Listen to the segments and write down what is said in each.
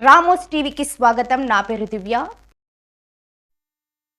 Ramos టీవీకి స్వాగతం. నా పేరు దివ్య.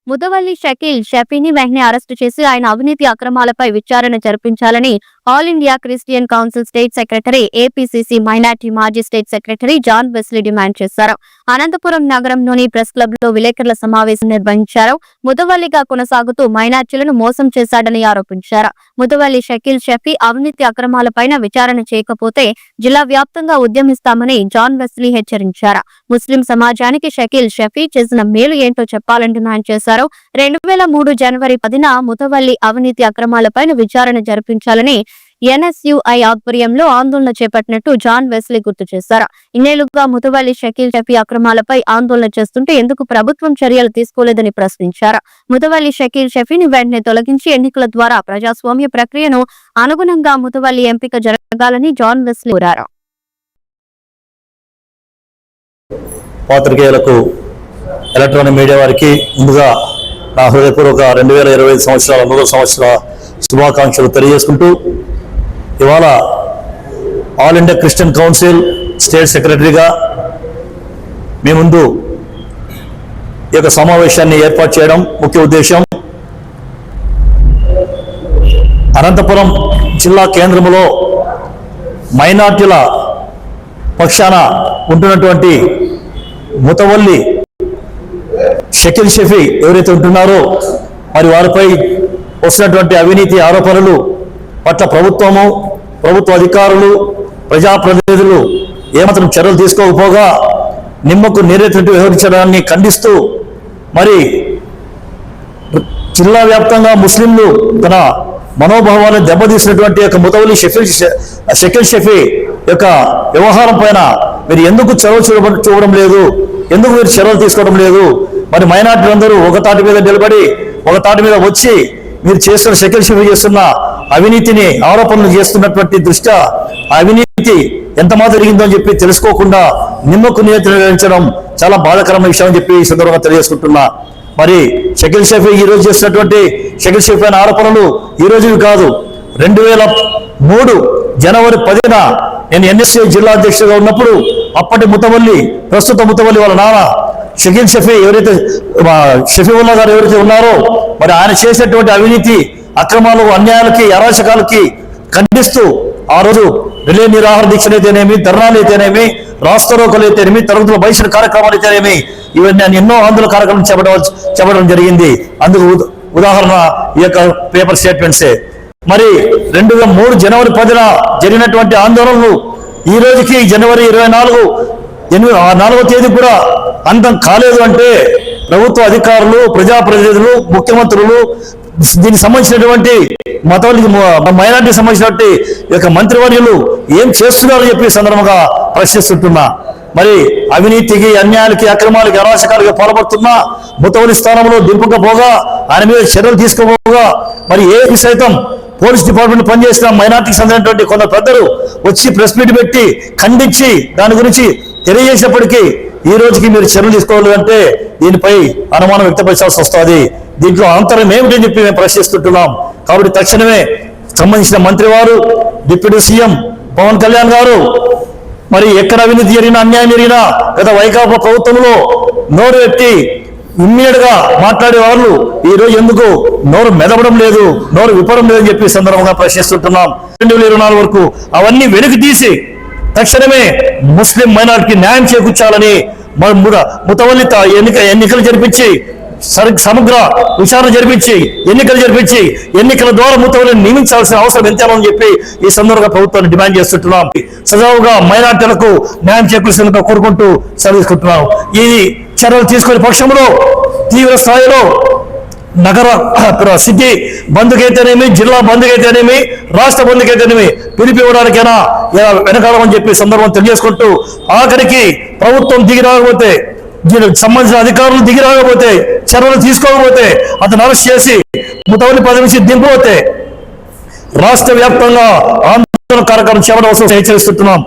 ముదవల్లి షకీల్ షఫీని వెంటనే అరెస్టు చేసి ఆయన అవినీతి అక్రమాలపై విచారణ జరిపించాలని all India Christian council state secretary APCC minority మాజీ state secretary John Besley demand చేశారు. అనంతపురం నగరంలోని ప్రెస్ క్లబ్లో విలేకరుల సమావేశం నిర్వహించారు. ముదవల్లిగా కొనసాగుతూ మైనార్టీలను మోసం చేశాడని ఆరోపించారు. ముదవల్లి షకీల్ షఫీ అవినీతి అక్రమాలపైన విచారణ చేయకపోతే జిల్లా వ్యాప్తంగా ఉద్యమిస్తామని జాన్ బెస్లీ హెచ్చరించారు. ముస్లిం సమాజానికి షకీల్ షఫీ చేసిన మేలు ఏంటో చెప్పాలని డిమాండ్ చేశారు. రెండు వేల మూడు జనవరి పదిన ముతవల్లి అవినీతి అక్రమాలపైన విచారణ జరిపించాలని ఎన్ఎస్యుఐ ఆధ్వర్యంలో ఆందోళన చేపట్టినట్టు జాన్ వెస్లీ గుర్తు చేశారు. ఇన్నేళ్ళుగా ముతవల్లి షకీల్ షఫీ అక్రమాలపై ఆందోళన చేస్తుంటే ఎందుకు ప్రభుత్వం చర్యలు తీసుకోలేదని ప్రశ్నించారు. ముతవల్లి షకీల్ షఫీని వెంటనే తొలగించి ఎన్నికల ద్వారా ప్రజాస్వామ్య ప్రక్రియను అనుగుణంగా ముతవల్లి ఎంపిక జరగాలని జాన్ వెస్లీ కోరారు. పాత్రికేయులకు ఎలక్ట్రానిక్ మీడియా వారికి ముందుగా నా హృదయపూర్వక రెండు వేల ఇరవై ఐదు సంవత్సరాల నూతన సంవత్సర శుభాకాంక్షలు తెలియజేసుకుంటూ ఇవాళ all India Christian council state సెక్రటరీగా మీ ముందు ఈ యొక్క సమావేశాన్ని ఏర్పాటు చేయడం ముఖ్య ఉద్దేశం అనంతపురం జిల్లా కేంద్రంలో మైనార్టీల పక్షాన ఉంటున్నటువంటి ముతవల్లి షకిల్ షఫీ ఎవరైతే ఉంటున్నారో మరి వారిపై వస్తున్నటువంటి అవినీతి ఆరోపణలు పట్ల ప్రభుత్వము ప్రభుత్వ అధికారులు ప్రజాప్రతినిధులు ఏమాత్రం చర్యలు తీసుకోకపోగా నిమ్మకు నీరెత్తినట్టు వ్యవహరించడాన్ని ఖండిస్తూ మరి జిల్లా వ్యాప్తంగా ముస్లింలు తన మనోభావాలను దెబ్బతీసినటువంటి యొక్క ముతవలి షఫీ షకిల్ షఫీ యొక్క వ్యవహారం పైన మీరు ఎందుకు చొరవ చూడ చూడడం లేదు? ఎందుకు మీరు చర్యలు తీసుకోవడం లేదు? మరి మైనార్టీలందరూ ఒక తాటి మీద నిలబడి ఒక తాటి మీద వచ్చి మీరు చేస్తున్న షకీల్ షఫీ చేస్తున్న అవినీతిని ఆరోపణలు చేస్తున్నటువంటి దృష్ట్యా ఆ అవినీతి ఎంత మాత్రం జరిగిందో అని చెప్పి తెలుసుకోకుండా నిమ్మకు నియంత్రించడం చాలా బాధాకరమైన విషయం అని చెప్పి ఈ సందర్భంగా తెలియజేసుకుంటున్నా. మరి షకిల్ షఫీ ఈ రోజు చేసినటువంటి షకిల్ షఫీ అయిన ఆరోపణలు ఈ రోజువి కాదు. రెండు వేల మూడు జనవరి పదిన నేను ఎన్ఎస్ఏ జిల్లా అధ్యక్షుడిగా ఉన్నప్పుడు అప్పటి ముతవల్లి ప్రస్తుత ముతవల్లి వాళ్ళ నాన్న షకీల్ షఫీ ఎవరైతే ఆ, షఫీవుల్లా గారు ఎవరైతే ఉన్నారో మరి ఆయన చేసినటువంటి అవినీతి అక్రమాలు అన్యాయాలకి అరాచకాలకి ఖండిస్తూ ఆ రోజు రిలే నిరాహార దీక్షలు అయితేనేమి ధర్నాలు అయితేనేమి రాస్తారోకలు అయితేనేమి తరగతుల బహిష్కరణ కార్యక్రమాలు అయితేనేమి ఇవన్నీ నేను ఎన్నో ఆందోళన కార్యక్రమం చెప్పడం చెప్పడం జరిగింది. అందుకు ఉదాహరణ ఈ యొక్క పేపర్ స్టేట్మెంట్సే. మరి రెండు వేల మూడు జనవరి పదిన జరిగినటువంటి ఆందోళనలు ఈ రోజుకి జనవరి ఇరవై నాలుగు ఎనిమిది ఆ నాలుగో తేదీ కూడా అంతం కాలేదు అంటే ప్రభుత్వ అధికారులు ప్రజాప్రతినిధులు ముఖ్యమంత్రులు దీనికి సంబంధించినటువంటి మతానికి మైనార్టీకి సంబంధించినటువంటి యొక్క మంత్రివర్యులు ఏం చేస్తున్నారో చెప్పి సందర్భంగా ప్రశ్నిస్తుంటున్నా. మరి అవినీతికి అన్యాయాలకి అక్రమాలకి అరాచకాలకి పాల్పడుతున్నా ముతవరి స్థానంలో దింపకపోగా ఆయన మీద చర్యలు తీసుకోపోగా మరి ఏ సైతం పోలీస్ డిపార్ట్మెంట్ పనిచేసిన మైనార్టీకి చెందినటువంటి కొందరు పెద్దలు వచ్చి ప్రెస్ మీట్ పెట్టి ఖండించి దాని గురించి తెలియజేసినప్పటికీ ఈ రోజుకి మీరు చర్యలు తీసుకోవాలంటే దీనిపై అనుమానం వ్యక్తపరచాల్సి వస్తుంది. దీంట్లో అంతరం ఏమిటని చెప్పి మేము ప్రశ్నిస్తుంటున్నాం. కాబట్టి తక్షణమే సంబంధించిన మంత్రి వారు డిప్యూటీ సీఎం పవన్ కళ్యాణ్ గారు మరి ఎక్కడ అవినీతి జరిగినా అన్యాయం జరిగినా గత వైకాపా ప్రభుత్వంలో నోరు ఎత్తి ఇమ్మీడియట్గా మాట్లాడే వాళ్ళు ఈ రోజు ఎందుకు నోరు మెదవడం లేదు నోరు విప్పడం లేదని చెప్పి సందర్భంగా ప్రశ్నిస్తుంటున్నాం. రెండు వేల ఇరవై నాలుగు వరకు అవన్నీ వెలికి తీసి తక్షణమే ముస్లిం మైనార్టీకి న్యాయం చేకూర్చాలని ముతవల్లిత ఎన్నిక ఎన్నికలు జరిపించి సమగ్ర విచారణ జరిపించి ఎన్నికలు జరిపించి ఎన్నికల ద్వారా ముతవల్లిని నియమించాల్సిన అవసరం ఎంతేనో అని చెప్పి ఈ సందర్భంగా ప్రభుత్వాన్ని డిమాండ్ చేస్తుంటున్నాం. సజావుగా మైనార్టీలకు న్యాయం చేకూర్చేందుకు కోరుకుంటూ సెలవు తీసుకుంటున్నాం. ఈ చర్యలు తీసుకునే పక్షంలో తీవ్ర స్థాయిలో నగర సిటీ బంధుకైతేనేమి జిల్లా బంధుకైతేనేమి రాష్ట్ర బంధుకైతేనేమి పిలిపి ఇవ్వడానికైనా వెనకాడమని చెప్పి సందర్భం తెలియజేసుకుంటూ ఆఖరికి ప్రభుత్వం దిగి రాకపోతే దీనికి సంబంధించిన అధికారులు దిగి రాకపోతే చర్యలు తీసుకోకపోతే అతను అరెస్ట్ చేసి ముతవని పదవి నుంచి దింపబోతే రాష్ట్ర వ్యాప్తంగా ఆందోళన కార్యక్రమం చేపట్టవలసిన హెచ్చరిస్తున్నాం